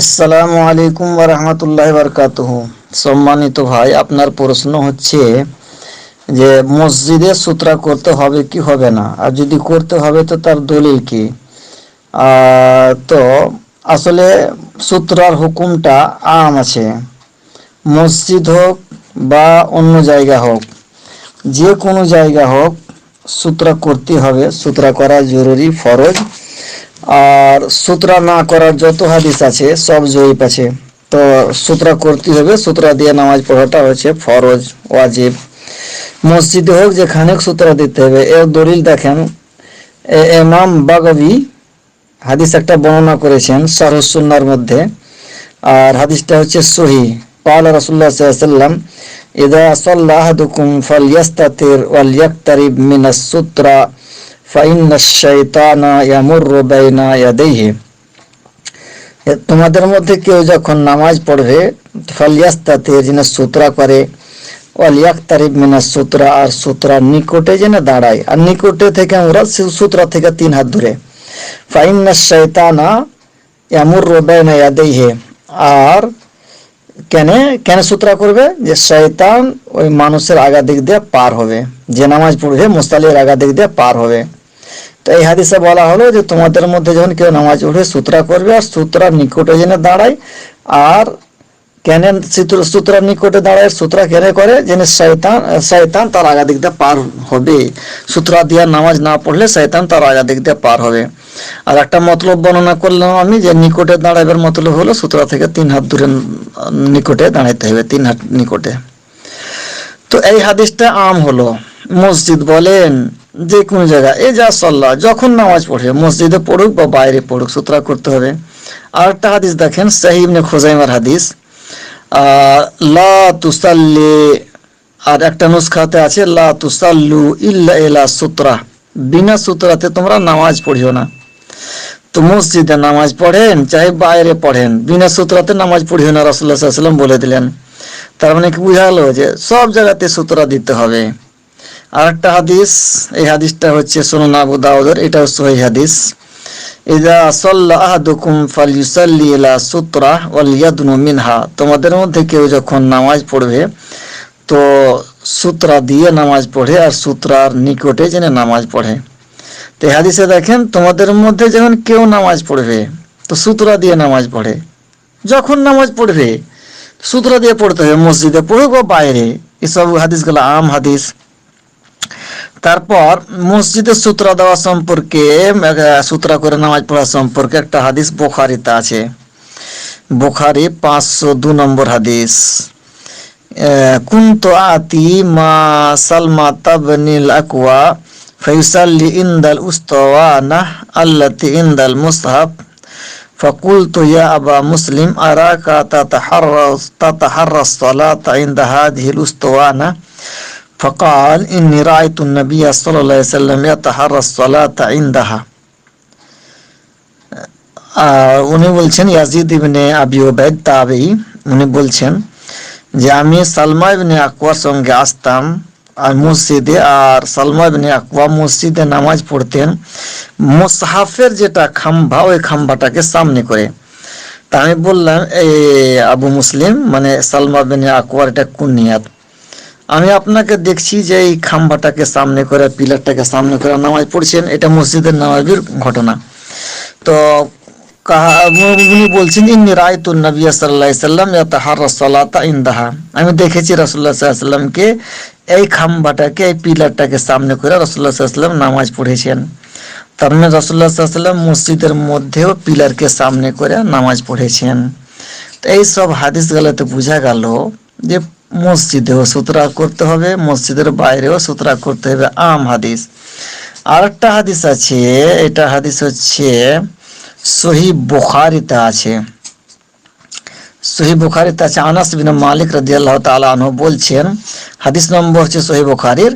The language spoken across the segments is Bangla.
আসসালামু আলাইকুম রহমতুল্লাহ বরকাতুহ। সম্মানিত ভাই, আপনার প্রশ্ন হচ্ছে যে মসজিদে সূত্রা করতে হবে কি হবে না? আর যদি করতে হবে, তো তার দলিল কি? তো আসলে সূত্রার হুকুমটা আম আছে। মসজিদ হোক বা অন্য জায়গা হোক, যে কোনো জায়গা হোক সূত্রা করতে হবে। সূত্রা করা জরুরি ফরজ। আর সূত্রা না করার যত হাদিস আছে সব জয়ীপ আছে তো সূত্রা করতে হবে সূত্রা দিয়ে নামাজ পড়াটা হচ্ছে ফরজ ওয়াজিব মসজিদে হোক যেখানে হোক সূত্রা দিতে হবে এর দলিল দেখেন এ- ইমাম বাগবি হাদিস একটা বর্ণনা করেছেন সরহসুন্নার মধ্যে আর হাদিসটা হচ্ছে সহি قال رسول الله صلى الله عليه وسلم إذا صلى أحدكم فليستتر وليقترب من السترة তোমাদের মধ্যে কেউ যখন নামাজ পড়বে, ফলিয়াস্তাতে যেন সূত্রা করে অলিয়াক্তারিব মিনা সূত্রা, আর সুতরা নিকটে যেন দাঁড়ায়, আর নিকটে থেকে আমরা সূত্রা থেকে তিন হাত ধরে দূরে। ফাইন্না শৈতানা এমুর রোবেনা ইয়াদেহে আর কেন কেন সূত্রা করবে? যে শয়তান ওই মানুষের আগা দিক দিয়ে পার হবে। যে নামাজ পড়বে, মুস্তালির আগা দিক দিয়ে পার হবে। তো এই হাদিসে বলা হলো যে তোমাদের মধ্যে যখন কেউ নামাজ পড়বে সূত্রা করবে আর সূত্রার নিকটে যেন দাঁড়ায়, আর কেন সূত্র- নিকটে দাঁড়ায়, সূত্রা কেন করে? যেন শয়তান শয়তান তার আগা দিক দিয়ে পার হবে। সূত্রা দিয়া নামাজ না পড়লে শয়তান তার আগা দিক দিয়ে পার হবে। আর একটা মতলব বর্ণনা করলাম আমি যে নিকটে দাঁড়াইবার মতলব হলো সূত্রা থেকে তিন হাত দূরে নিকটে দাঁড়াইতে হবে, তিন হাত নিকটে। তো এই হাদিসটা আম হলো। মসজিদ বলেন যে কোনো জায়গা এই যা সল্লাহ যখন নামাজ পড়ে, মসজিদে পড়ুক বা বাইরে পড়ুক, সূত্রা করতে হবে। আর একটা হাদিস দেখেন সাহিবনে খোজাইমার হাদিস। লা তুসাল্লি, আর একটা নুসখাতে আছে, লা তুসাল্লু ইল্লা ইলা সূত্রা। বিনা সূত্রাতে তোমরা নামাজ পড়িও না। তো মসজিদে নামাজ পড়েন, চাহে বাইরে পড়েন, বিনা সূত্রাতে নামাজ পড়িও না রাসুল্লাহ সাল্লাম বলে দিলেন। তার মানে কি বুঝালো যে সব জায়গাতে সূত্রা দিতে হবে। আর একটা হাদিস, এই হাদিসটা হচ্ছে সুনান আবু দাউদের, এটাও সহি হাদিস। ইদা সাল্লা আহাদুকুম ফালিউসাল্লি ইলা সূত্রা ওয়াল ইয়াদনু মিনহা। তোমাদের মধ্যে কেউ যখন নামাজ পড়বে, তো সূত্রা দিয়ে নামাজ পড়ে আর সূত্রার নিকটে যেন নামাজ পড়ে। তো হাদিসে দেখেন, তোমাদের মধ্যে যখন কেউ নামাজ পড়বে, তো সূত্রা দিয়ে নামাজ পড়ে। যখন নামাজ পড়বে, সূত্রা দিয়ে পড়তে হবে, মসজিদে পড়ুক বা বাইরে, এসব হাদিসগুলো আম হাদিস। তারপর মসজিদে সূত্রা দেওয়া সম্পর্কে আহ, সূত্রা করে নামাজ পড়া সম্পর্কে একটা হাদিস বোখারিতে আছে বোখারি পাঁচশো দু নম্বর হাদিস কুন্ত আতি মা সালমা তাবনিল আকওয়া ফয়সাল্লি ইনদাল উস্তওয়ানা আল্লাতি ইনদাল মুসহাব فقلت يا أبا مسلم أراك تتحرى تتحرى الصلاة عند هذه الأسطوانة فقال إني رأيت النبي صلى الله عليه وسلم يتحرى الصلاة عندها আর উনি বলছেন ইয়াজিদ ইবনে আবি ওবাইদ তাবেই উনি বলছেন যে আমি সালমা ইবনে আকওয়ার সঙ্গে আসতাম আর মসজিদে আর সালমা ইবনে আকওয়া মসজিদে নামাজ পড়তেন মুসহাফের যেটা খাম্বা ওই খাম্বাটাকে সামনে করে তা আমি বললাম এই আবু মুসলিম মানে সালমা বিন আকওয়ার এটা কুনিয়াত আমি আপনাকে দেখছি যে এই খাম্বাটাকে সামনে করে, পিলারটাকে সামনে করে নামাজ পড়ছেন। এটা মসজিদের নামাজের ঘটনা। তো উনি বলছেন, ইন্নি রায়তুন নবী আলাইহি সাল্লাম ইয়াতাহাররা সালাতা ইনদাহা। আমি দেখেছি সাল্লাল্লাহু সাল্লামকে এই খাম্বাটাকে, এই পিলারটাকে সামনে করে আলাইহি সাল্লাম নামাজ পড়েছেন। তার মানে আলাইহি সাল্লাম মসজিদের মধ্যেও পিলারকে সামনে করে নামাজ পড়েছেন। তো এই সব হাদিসগুলোতে বোঝা গেল যে মসজিদেও সুতরা করতে হবে, মসজিদের বাইরেও সুতরা করতে হবে। আম হাদিস। আর একটা হাদিস আছে, এটা হাদিস হচ্ছে সহি বুখারিতে আছে। সহি বুখারিতে আছে, আনাস বিন মালিক রাদিয়াল্লাহু তাআলা আনহু বলছেন, হাদিস নম্বর হচ্ছে সহি বুখারির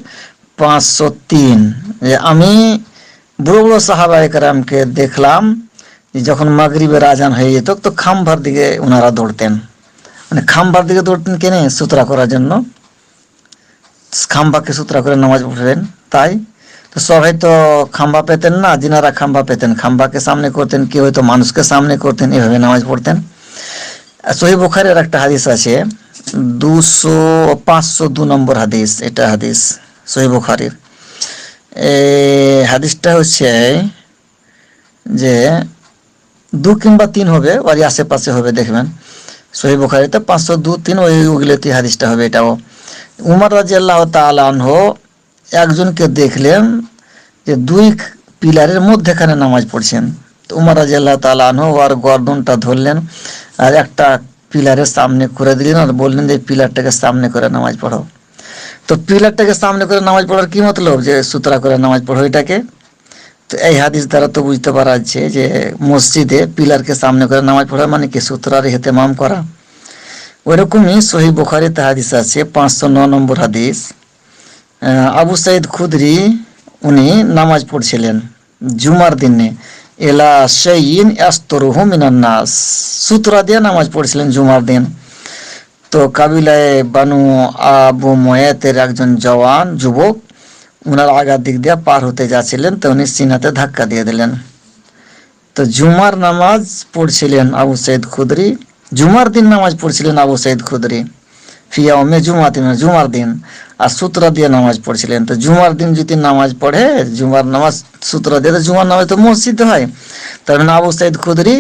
পাঁচশো তিন। আমি বুড়ো বুড়ো সাহাবা একরামকে দেখলাম যখন মাগরিবের আজান হয়ে যেত, তো খাম্বার দিকে ওনারা দৌড়তেন। মানে খাম্বার দিকে দৌড়তেন কেনে সুতরা করার জন্য? খাম্বাকে সুতরা করে নামাজ পড়তেন, তাই? তো সবাই তো খাম্বা পেতেন না যিনারা খাম্বা পেতেন। খাম্বাকে সামনে করতেন, কেউ হয়তো মানুষকে সামনে করতেন, এভাবে নামাজ পড়তেন। সহি বুখারের একটা হাদিস আছে, দুশো পাঁচশো দু নম্বর হাদিস, এটা হাদিস সহি বুখারির। হাদিসটা হচ্ছে যে দু কিংবা তিন হবে ওর আশেপাশে হবে, দেখবেন। সহি বুখারিতে পাঁচশো দু, তিন ওই ওগুলোতে হাদিসটা হবে এটাও। উমর রাজি আল্লাহ তালাহ একজনকে দেখলেন যে দুই পিলারের মধ্যেখানে নামাজ পড়ছেন। তো উমর রাজি আল্লাহ তালাহ ওর গর্দনটা ধরলেন আর একটা পিলারের সামনে করে দিলেন আর বললেন যে পিলারটাকে সামনে করে নামাজ পড়ো। তো পিলারটাকে সামনে করে নামাজ পড়ার কি মতলব? যে সুতরা করে নামাজ পড়ো এটাকে? তো এই হাদিস দ্বারা তো বুঝতে পারা যাচ্ছে যে মসজিদে পিলারকে সামনে করে নামাজ পড়া মানে কি? সুতরার হেতেমাম করা। ওইরকমই সহি বুখারিতে হাদিস আছে, পাঁচশো ন নম্বর হাদিস। আবু সাইদ খুদরি, উনি নামাজ পড়ছিলেন জুমার দিনে। এলা সেইন আস্তরুহু মিনান নাস। সুতরা দিয়ে নামাজ পড়ছিলেন জুমার দিন। তো কাবিলায় বানু আবু ময়াতের একজন জওয়ান, যুবক ওনার আগার দিক দিয়ে পার হতে যাচ্ছিলেন, তো উনি সিনাতে ধাক্কা দিয়ে দিলেন। তো জুমার নামাজ পড়ছিলেন আবু সৈয়দ খুদরি। জুমার দিন নামাজ পড়ছিলেন আবু সৈয়দ খুদরি। ফিয়া ওমে জুমাতে জুমার দিন। আর সূত্রা দিয়ে নামাজ পড়ছিলেন। তো জুমার দিন যদি নামাজ পড়ে, জুমার নামাজ সূত্রা দিয়ে, তো জুমার নামাজ তো মসজিদ হয়। তার মানে আবু সৈয়দ খুদরি,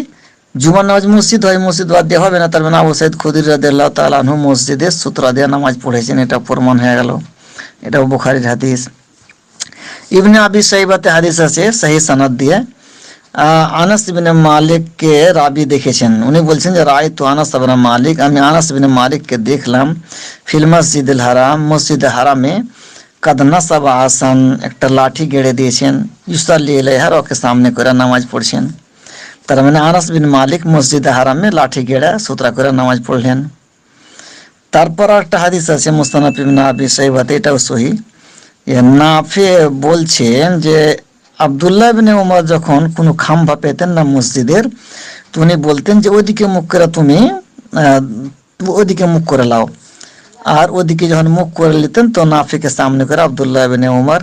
জুমার নামাজ মসজিদ হয়, মসজিদ বাদ দিয়ে হবে না। তার মানে আবু সৈয়দ খুদরি রাদিয়াল্লাহু তাআলা আনহু মসজিদে সূত্রা দিয়ে নামাজ পড়েছেন, এটা প্রমাণ হয়ে গেল। এটাও বুখারীর হাদিস। ইবনে আবি সাইবাতে হাদিস আছে, সহি সনদ দিয়ে। আনাস ইবনে মালিককে রাবি দেখেছেন। উনি বলছেন যে রায় তো আনাস ইবনে মালিক। আমি আনাস ইবনে মালিককে দেখলাম, ফিল মসজিদুল হারাম, মসজিদ হারামে কাদনা সাব আসান, একটা লাঠি গেড়ে দিয়েছেন। ইউসাল্লি ইলাইহার ওকে সামনে করে নামাজ পড়ছেন। তার মানে আনাস বিন মালিক মসজিদে হারামে লাঠি গেড়া সুতরা করে নামাজ পড়লেন। তারপর একটা হাদিস আছে মুস্তানাফ ইবনে আবি সাইবাতে, এটাও সহি। নাফে বলছেন যে আবদুল্লাহ বিন উমর যখন কোনো খাম্বা পেতেন না মসজিদের তো উনি বলতেন যে ওইদিকে মুখ করে তুমি আহ, ওইদিকে মুখ করে লাও। আর ওদিকে যখন মুখ করে নিতেন তো নাফিকে সামনে করে আবদুল্লাহ বিন উমর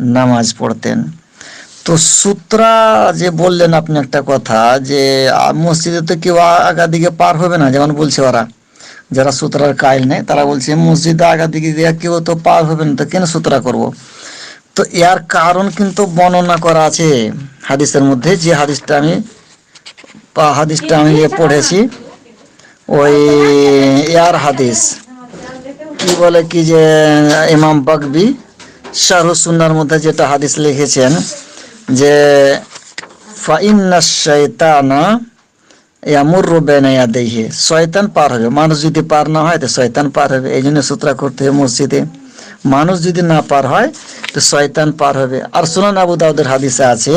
নামাজ পড়তেন। তো সূত্রা যে বললেন আপনি একটা কথা যে মসজিদে তো কেউ আগা দিকে পার হবে না যেমন বলছে ওরা। যারা সুতরার কাইল নেই, তারা বলছে, মসজিদে আগা দিকে দিয়ে কেউ তো পার হবে না, তো কেন সুতরা করব? তো এর কারণ কিন্তু বর্ণনা করা আছে হাদিসের মধ্যে, যে হাদিসটা আমি হাদিসটা আমি পড়েছি, ওই এয়ার হাদিস। কি বলে কি যে, ইমাম বাকবি শাহরুসুন্নার মধ্যে যেটা হাদিস লিখেছেন, যে ফাইন্না শয়তানা ইয়ামুরু বেনা ইয়াদাইহি, শয়তান পার হবে। মানুষ যদি পার না হয়, তো শয়তান পার হবে। এই জন্য সূত্রা করতে হবে মসজিদে। মানুষ যদি না পার হয়, তো শয়তান পার হবে। আর সুনান আবু দাউদের হাদিসে আছে,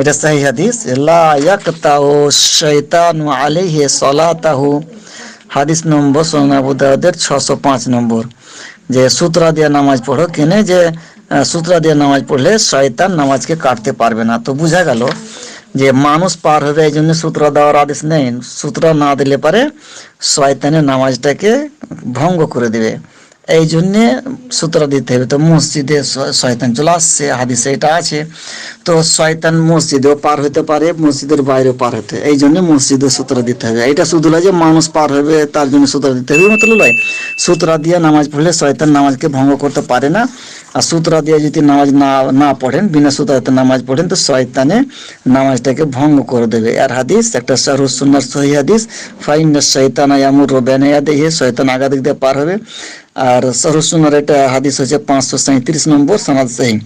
এটা সহি হাদিস, লা ইয়াকতাউ শাইতানু আলাইহি সালাতাহু। হাদিস নম্বর সুনান আবু দাউদের 605 নম্বর। যে সূত্রা দিয়ে নামাজ পড়ো, কেনে যে সূত্রা দিয়ে নামাজ পড়লে শয়তান নামাজকে কাটতে পারবে না। তো বোঝা গেল যে মানুষ পার হবে এই জন্য সূত্র দেওয়ার আদেশ নেই। সূত্র না দিলে পারে শয়তানের নামাজটাকে ভঙ্গ করে দেবে। এই জন্যে সূত্র দিতে হবে। তো মসজিদে শয়তান চলে আসছে, হাদিসে এটা আছে। তো শয়তান মসজিদেও পার হতে পারে, মসজিদের বাইরেও পার হতে এই জন্য মসজিদে সূত্র দিতে হবে। এটা শুধু নয় যে মানুষ পার হবে, তার জন্য সূত্র দিতে হবে। মতলব নয়। সূত্রা দিয়ে নামাজ পড়লে শয়তান নামাজকে ভঙ্গ করতে পারে না। আর সূত্রা দিয়ে যদি নামাজ না না পড়েন, বিনা সূত্রাতে নামাজ পড়েন, তো শয়তানে নামাজটাকে ভঙ্গ করে দেবে। আর হাদিস, একটা শাহরুসুন্নার সহি হাদিস ফাইন শৈতানা ইয়ামুর বেনায়া দেহে শয়তান আগা দিক দিয়ে পার হবে। আর শাহরুসুন্নার এটা হাদিস হচ্ছে পাঁচশো সাঁত্রিশ নম্বর সনাদ সহি।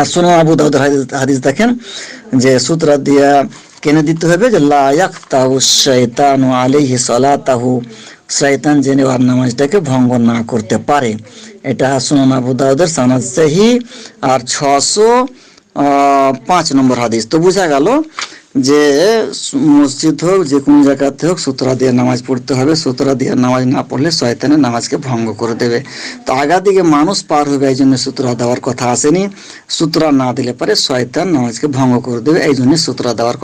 আর শোনো আবু দাউদ হাদিস দেখেন যে সূত্রা দিয়া কেনে দিতে হবে যে লায়াক তাহু ইয়াকতাহু শাইতানু আলাইহি সালাতাহু। শয়তান জেনে ওর নামাজটাকে ভঙ্গ না করতে পারে। এটা সুনান আবু দাউদের সানাদ সহি আর ছশো পাঁচ নম্বর হাদিস। তো বোঝা গেল যে মসজিদ হোক, যে কোনো জায়গাতে হোক, সুতরা দিয়ে নামাজ পড়তে হবে। সুতরা দিয়ে নামাজ না পড়লে শয়তানের নামাজকে ভঙ্গ করে দেবে। তো আগা দিকে মানুষ পার হবে এই জন্য সুতরা দেওয়ার কথা আসেনি। সুতরা না দিলে পরে শয়তান নামাজকে ভঙ্গ করে দেবে, এই জন্য সুতরা দেওয়ার